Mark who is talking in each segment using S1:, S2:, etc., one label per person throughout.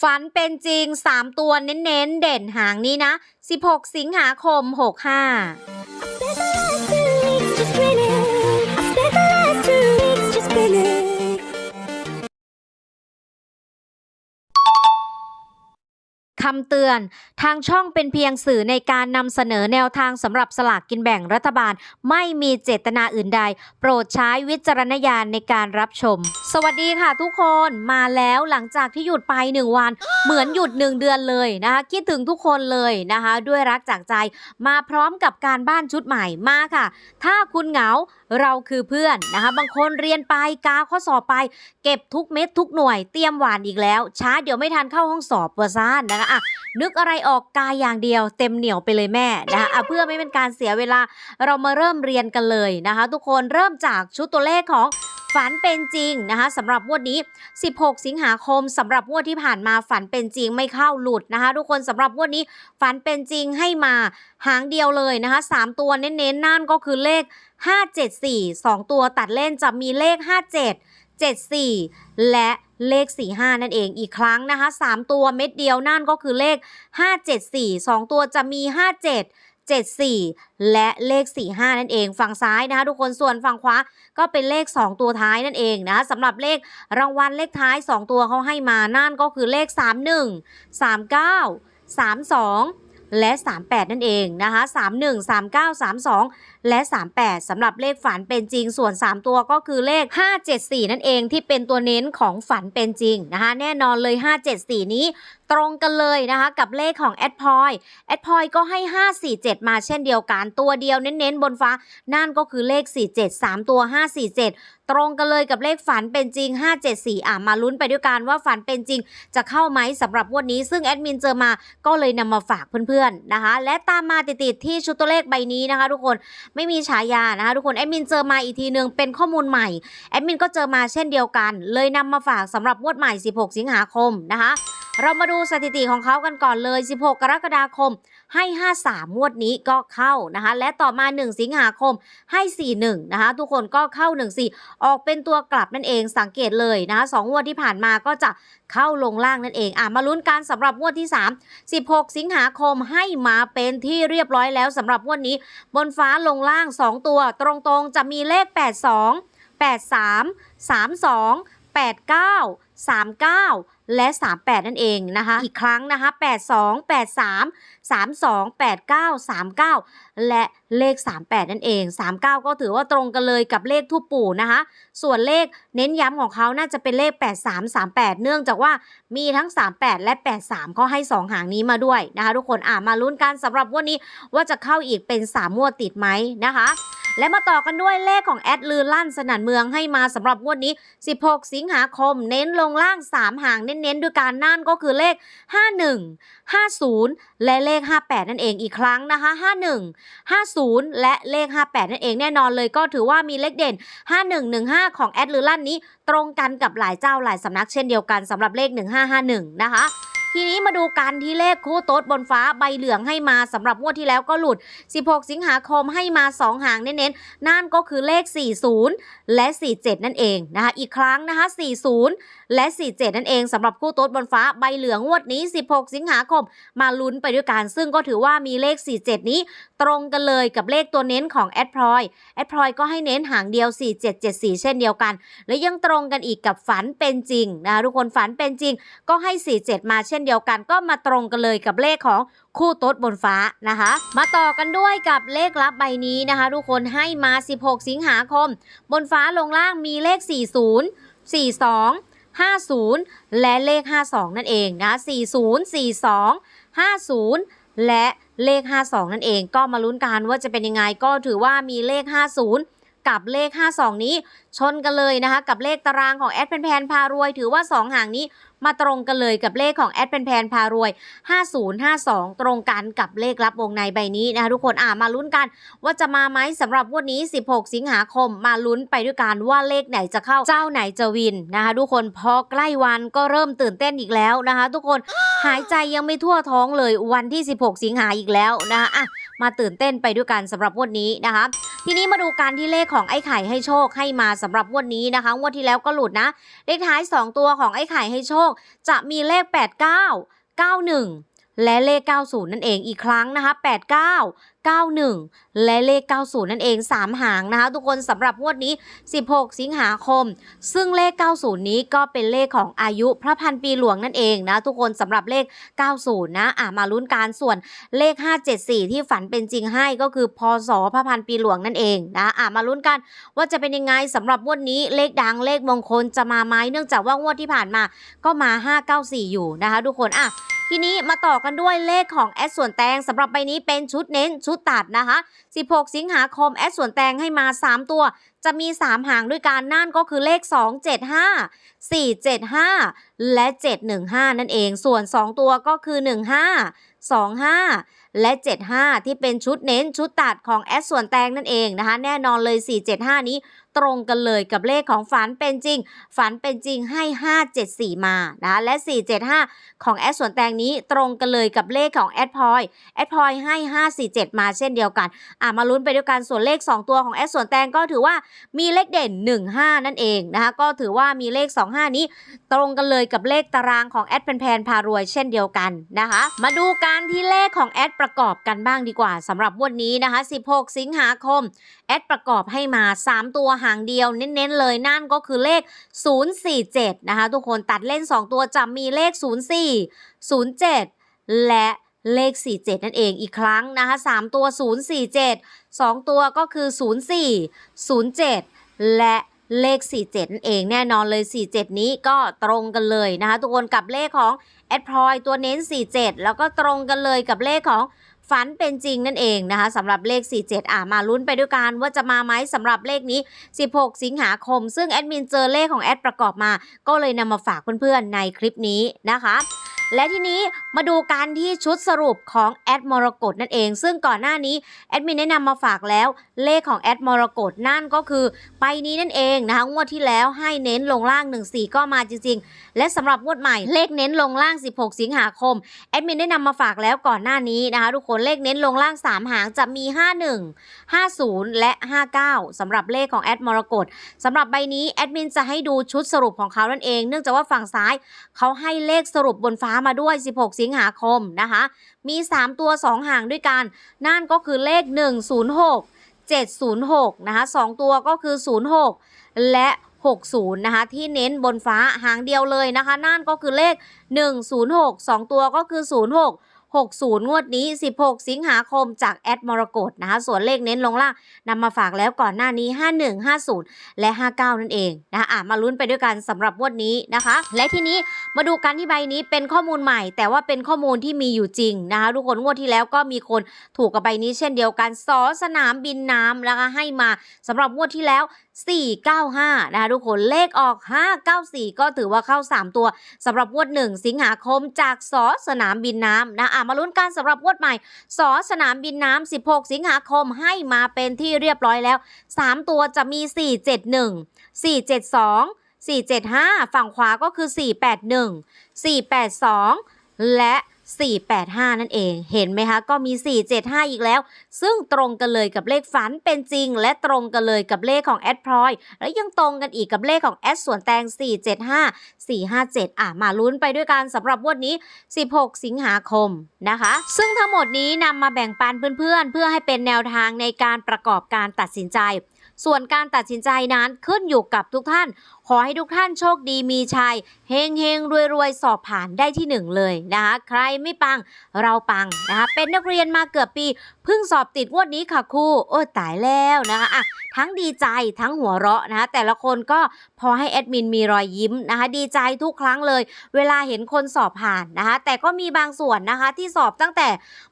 S1: ฝันเป็นจริง 3 ตัวเน้นๆ เด่นหางนี้นะ 16 สิงหาคม 65 คำเตือน ทางช่องเป็นเพียงสื่อในการนำเสนอแนวทางสำหรับสลากกินแบ่งรัฐบาล ไม่มีเจตนาอื่นใด โปรดใช้วิจารณญาณในการรับชม สวัสดีค่ะทุกคนมาแล้วหลังจากที่หยุดไป1วัน เหมือนหยุด1เดือนเลยนะคะคิดถึงทุกคนเลยนะคะ ด้วยรักจากใจ มาพร้อมกับการบ้านชุดใหม่มาค่ะ ถ้าคุณเหงา เราคือเพื่อนนะคะ บางคนเรียนไปกาข้อสอบไป เก็บทุกเม็ดทุกหน่วยเตรียมหวานอีกแล้ว ช้าเดี๋ยวไม่ทันเข้าห้องสอบเปอร์ซานนะคะอะนึกอะไรออกกายอย่างเดียว เต็มเหนียวไปเลยแม่นะคะอะเพื่อไม่เป็นการเสียเวลาเรามาเริ่มเรียนกันเลยนะคะ ทุกคนเริ่มจากชุดตัวเลขของ ฝันเป็นจริงนะคะสำหรับงวดนี้ 16 สิงหาคมสำหรับงวดที่ผ่านมาฝันเป็นจริงไม่เข้าหลุดนะคะ ทุกคนสำหรับงวดนี้ฝันเป็นจริงให้มาหางเดียวเลยนะคะสามตัวเน้นๆนั่นก็คือเลข 574 2 ตัวตัดเล่นจะมีเลข 57 74 และเลข 45 นั่นเองอีกครั้งนะคะ 3 ตัวเม็ดเดียวนั่นก็คือเลข 574 2 ตัวจะมี 57 74 และเลข 45 นั่นเอง ฝั่งซ้ายนะคะทุกคนส่วนฝั่งขวาก็เป็นเลข 2 ตัวท้ายนั่นเองนะสำหรับเลขรางวัลเลขท้าย 2 ตัวเขาให้มานั่นก็คือเลข 31 39 32 และ 38 นั่นเองนะคะ31 39 32และ 38สำหรับเลขฝันเป็นจริง ส่วน 3 ตัวก็คือเลข 574 นั่นเองที่เป็นตัวเน้นของฝันเป็นจริงนะคะ แน่นอนเลย 574 นี้ตรงกันเลยนะคะกับเลขของแอดพอยแอดพอยก็ให้ 547 มาเช่นเดียวกัน ตัวเดียวเน้นๆบนฟ้า นั่นก็คือเลข 47 3 ตัว 547ตรงกันเลยกับเลขฝันเป็นจริง 574 อะ มาลุ้นไปด้วยกันว่าฝันเป็นจริง จะเข้าไหมสำหรับวันนี้ ซึ่งแอดมินเจอมาก็เลยนำมาฝากเพื่อนๆนะคะ และตามมาติดๆที่ชุดตัวเลขใบนี้นะคะทุกคนไม่มีฉายานะคะทุกคนแอดมินเจอมาอีกทีหนึ่งเป็นข้อมูลใหม่แอดมินก็เจอมาเช่นเดียวกัน เลยนำมาฝากสำหรับงวดใหม่ 16 สิงหาคมนะคะเรามาดูสถิติของเขากันก่อนเลย 16 กรกฎาคม ให้ 53 งวดนี้ก็เข้านะคะ และต่อมา 1 สิงหาคม ให้ 41 นะคะ ทุกคนก็เข้า 14 ออกเป็นตัวกลับนั่นเอง สังเกตเลยนะคะสองงวดที่ผ่านมาก็จะเข้าลงล่างนั่นเอง อะ มาลุ้นกันสำหรับงวดที่ 3 16 สิงหาคมให้มาเป็นที่เรียบร้อยแล้วสำหรับงวดนี้ บนฟ้าลงล่าง 2 ตัว ตรงๆจะมีเลข 82 83 32 89 39 และ 38 นั่นเองนะคะ อีกครั้งนะคะ 82 83 32 89 39 และเลข 38 นั่นเอง 39 ก็ถือว่าตรงกันเลยกับเลขทูปปู่นะคะ ส่วนเลขเน้นย้ำของเขาน่าจะเป็นเลข 83 38 เนื่องจากว่ามีทั้ง 38 และ 83เขาให้ 2 หางนี้มาด้วยนะคะทุกคนอ่ามาลุ้นกันสำหรับวันนี้ว่าจะเข้าอีกเป็น3งวดติดไหมนะคะและมาต่อกันด้วยเลขของแอดลือลั่นสนั่นเมืองให้มาสำหรับงวดนี้ 16 สิงหาคม เน้นลงล่าง 3 หางเน้นๆด้วยการนั่นก็คือเลข 51 50 และเลข 58 นั่นเองอีกครั้งนะคะ 51 50 และเลข 58 นั่นเองแน่นอนเลยก็ถือว่ามีเลขเด่น 5115 ของแอดลือลั่นนี้ ตรงกันกับหลายเจ้าหลายสำนักเช่นเดียวกันสำหรับเลข 1551 นะคะ ทีนี้มาดูกันที่เลขคู่โต๊ดบนฟ้าใบเหลืองให้มาสำหรับงวดที่แล้วก็หลุด 16 สิงหาคมให้มา 2 หางเน้นๆ นั่นก็คือเลข 40 และ 47 นั่นเองนะคะอีกครั้งนะคะ 40 และ 47 นั่นเองสำหรับคู่โต๊ดบนฟ้าใบเหลืองงวดนี้ 16 สิงหาคม มาลุ้นไปด้วยกัน ซึ่งก็ถือว่ามีเลข 47 นี้ตรงกันเลยกับเลขตัวเน้นของแอดพลอยแอดพลอยก็ให้เน้นหางเดียว 4774 เช่นเดียวกัน และยังตรงกันอีกกับฝันเป็นจริงนะคะทุกคนฝันเป็นจริงก็ให้ 47 มาเช่นเดียวกันก็มาตรงกันเลยกับเลขของคู่โต๊ดบนฟ้านะคะ มาต่อกันด้วยกับเลขลับใบนี้นะคะ ทุกคนให้มา 16 สิงหาคม บนฟ้าลงล่างมีเลข 40 42 50 และเลข 52 นั่นเองนะ 40 42 50 และเลข 52 นั่นเอง ก็มาลุ้นกันว่าจะเป็นยังไงก็ถือว่ามีเลข 50 กับเลข 52 นี้ชนกันเลยนะคะ กับเลขตารางของแอดแพนแพนพารวย ถือว่า 2หางนี้มาตรงกันเลยกับเลขของแอดแพนแพนพารวย 5052 ตรงกันกับเลขรับวงในใบนี้นะคะทุกคนอ่ามาลุ้นกัน ว่าจะมาไหมสำหรับวันนี้ 16 สิงหาคม มาลุ้นไปด้วยกันว่าเลขไหนจะเข้าเจ้าไหนจะวินนะคะทุกคนพอใกล้วันก็เริ่มตื่นเต้นอีกแล้วนะคะ ทุกคนหายใจยังไม่ทั่วท้องเลยวันที่ 16 สิงหาอีกแล้วนะคะอะมาตื่นเต้นไปด้วยกันสำหรับวันนี้นะคะทีนี้มาดูการที่เลขของไอ้ไข่ให้โชคให้มาสำหรับวันี้นะคะงวดที่แล้วก็หลุดนะ เลขท้าย 2 ตัวของไอ้ไข่ให้โชค จะมีเลข 89 91 และเลข 90 นั่นเองอีกครั้งนะคะ 89 91 และเลข 90 นั่นเอง 3 หางนะคะ ทุกคนสำหรับงวดนี้ 16 สิงหาคม ซึ่งเลข 90 นี้ก็เป็นเลขของอายุพระพันปีหลวงนั่นเองนะ ทุกคนสำหรับเลข 90 นะอะมาลุ้นการส่วนเลข 574 ที่ฝันเป็นจริงให้ก็คือพศพระพันปีหลวงนั่นเองนะอะมาลุ้นกันว่าจะเป็นยังไงสำหรับงวดนี้เลขดังเลขมงคลจะมาไหมเนื่องจากว่างวดที่ผ่านมาก็มา 594 อยู่นะคะ ทุกคนอะ ทีนี้มาต่อกันด้วยเลขของแอดส่วนแตงสำหรับใบนี้เป็นชุดเน้นชุดตัดนะคะ 16 สิงหาคมแอดส่วนแตงให้มา 3 ตัว จะมี 3 หางด้วยกันนั่นก็คือเลข 275 475 และ 715 นั่นเอง ส่วน 2 ตัวก็คือ 15 25 และ 75 ที่เป็นชุดเน้นชุดตัดของแอดส่วนแตงนั่นเองนะคะ แน่นอนเลย 475 นี้ตรงกันเลยกับเลขของฝันเป็นจริง ฝันเป็นจริงให้ 574 มานะะและ 475 ของแอดส่วนแตงนี้ตรงกันเลยกับเลขของแอดพอยแอดพอยให้ 547 มาเช่นเดียวกันอะมาลุ้นไปด้วยกันส่วนเลข 2 ตัวของแอดส่วนแตงก็ถือว่ามีเลขเด่น 15 นั่นเองนะคะก็ถือว่ามีเลข 25 นี้ ตรงกันเลยกับเลขตารางของแอดเป็นแพนพารวยเช่นเดียวกันนะคะมาดูการที่เลขของแอดประกอบกันบ้างดีกว่าสำหรับวันนี้นะคะ 16 สิงหาคม แอดประกอบให้มา 3 ตัวหางเดียวเน้นๆเลยนั่นก็คือเลข 047 นะคะ ทุกคนตัดเล่น 2 ตัวจะมีเลข 04 07 และเลข 47 นั่นเองอีกครั้งนะคะ 3 ตัว 047 2 ตัวก็คือ 04 07 และเลข 47 นั่นเองแน่นอนเลย 47 นี้ก็ตรงกันเลยนะคะ ทุกคนกับเลขของ แอดพลอยตัวเน้น 47 แล้วก็ตรงกันเลยกับเลขของฝันเป็นจริงนั่นเองนะคะสำหรับเลข 47 อะมาลุ้นไปด้วยกันว่าจะมาไหมสำหรับเลขนี้ 16 สิงหาคม ซึ่งแอดมินเจอเลขของแอดประกอบมา ก็เลยนำมาฝากเพื่อนๆในคลิปนี้นะคะ และทีนี้มาดูการที่ชุดสรุปของแอดมรกตนั่นเอง ซึ่งก่อนหน้านี้แอดมินแนะนำมาฝากแล้ว เลขของแอดมรกตนั่นก็คือไปนี้นั่นเองนะคะงวดที่แล้วให้เน้นลงล่าง 14 ก็มาจริง ๆ และสำหรับงวดใหม่เลขเน้นลงล่าง 16 สิงหาคมแอดมินได้นำมาฝากแล้วก่อนหน้านี้นะคะทุกคนเลขเน้นลงล่าง 3 หางจะมี 51 50 และ 59สำหรับเลขของแอดมรกตสำหรับใบนี้แอดมินจะให้ดูชุดสรุปของเขานั่นเอง เนื่องจากว่าฝั่งซ้ายเขาให้เลขสรุปบนฟ้ามาด้วย 16 สิงหาคมนะคะ มี 3 ตัว 2 หางด้วยกัน นั่นก็คือเลข 106 706 นะคะ 2 ตัวก็คือ 06 และ 60 นะคะ ที่เน้นบนฟ้าหางเดียวเลยนะคะ นั่นก็คือเลข 106 2 ตัวก็คือ 06 60 งวดนี้ 16 สิงหาคมจากแอดมรกตนะคะส่วนเลขเน้นลงล่างนำมาฝากแล้วก่อนหน้านี้ 51 50 และ 59 นั่นเองนะคะอะมาลุ้นไปด้วยกันสำหรับงวดนี้นะคะ และทีนี้มาดูกันที่ใบนี้เป็นข้อมูลใหม่ แต่ว่าเป็นข้อมูลที่มีอยู่จริงนะคะทุกคนงวดที่แล้วก็มีคนถูกกับใบนี้เช่นเดียวกันสอสนามบินน้ำนะคะให้มาสำหรับงวดที่แล้ว 495 นะคะทุกคนเลขออก 594 ก็ถือว่าเข้า 3 ตัวสำหรับงวด 1 สิงหาคมจากสอสนามบินน้ำนะอะมาลุ้นกันสำหรับงวดใหม่สอสนามบินน้ำ 16 สิงหาคมให้มาเป็นที่เรียบร้อยแล้ว 3 ตัวจะมี 471 472 475 ฝั่งขวาก็คือ 481 482 และ 485 นั่นเอง เห็นไหมคะ ก็มี 475 อีกแล้ว ซึ่งตรงกันเลยกับเลขฝันเป็นจริง และตรงกันเลยกับเลขของแอดพลอยและยังตรงกันอีกกับเลขของแอดส่วนแตง 475 457 อะ มาลุ้นไปด้วยกันสำหรับวันนี้ 16 สิงหาคมนะคะ ซึ่งทั้งหมดนี้นำมาแบ่งปันเพื่อนๆ เพื่อให้เป็นแนวทางในการประกอบการตัดสินใจส่วนการตัดสินใจนั้นขึ้นอยู่กับทุกท่าน ขอให้ทุกท่านโชคดีมีชัยเฮงเฮงรวยรวยสอบผ่านได้ที่หนึ่งเลยนะคะใครไม่ปังเราปังนะคะเป็นนักเรียนมาเกือบปีเพิ่งสอบติดงวดนี้ค่ะครูโอ้ตายแล้วนะคะอะทั้งดีใจทั้งหัวเราะนะคะแต่ละคนก็พอให้แอดมินมีรอยยิ้มนะคะดีใจทุกครั้งเลย เวลาเห็นคนสอบผ่านนะคะแต่ก็มีบางส่วนนะคะที่สอบตั้งแต่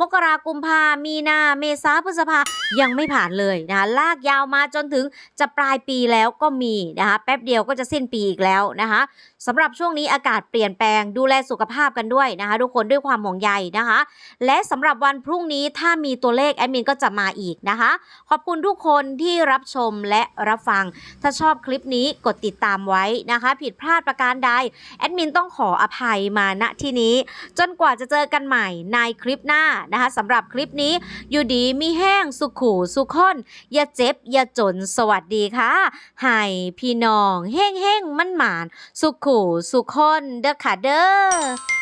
S1: มกรากุมภามีนาเมษาพฤษภายังไม่ผ่านเลยนะคะลากยาวมาจนถึงจะปลายปีแล้วก็มีนะคะแป๊บเดียวก็จะจะสิ้นปีอีกแล้วนะคะสำหรับช่วงนี้อากาศเปลี่ยนแปลงดูแลสุขภาพกันด้วยนะคะ ทุกคนด้วยความห่วงใยนะคะ และสำหรับวันพรุ่งนี้ถ้ามีตัวเลขแอดมินก็จะมาอีกนะคะ ขอบคุณทุกคนที่รับชมและรับฟัง ถ้าชอบคลิปนี้กดติดตามไว้นะคะ ผิดพลาดประการใดแอดมินต้องขออภัยมาณที่นี้ จนกว่าจะเจอกันใหม่ในคลิปหน้านะคะสำหรับคลิปนี้อยู่ดีมีแห้งสุขูสุขคนอย่าเจ็บอย่าจนสวัสดีค่ะให้พี่น้องเฮงเฮ่งๆมั่นหมาน สุขูสุขคนเด้อค่ะเด้อ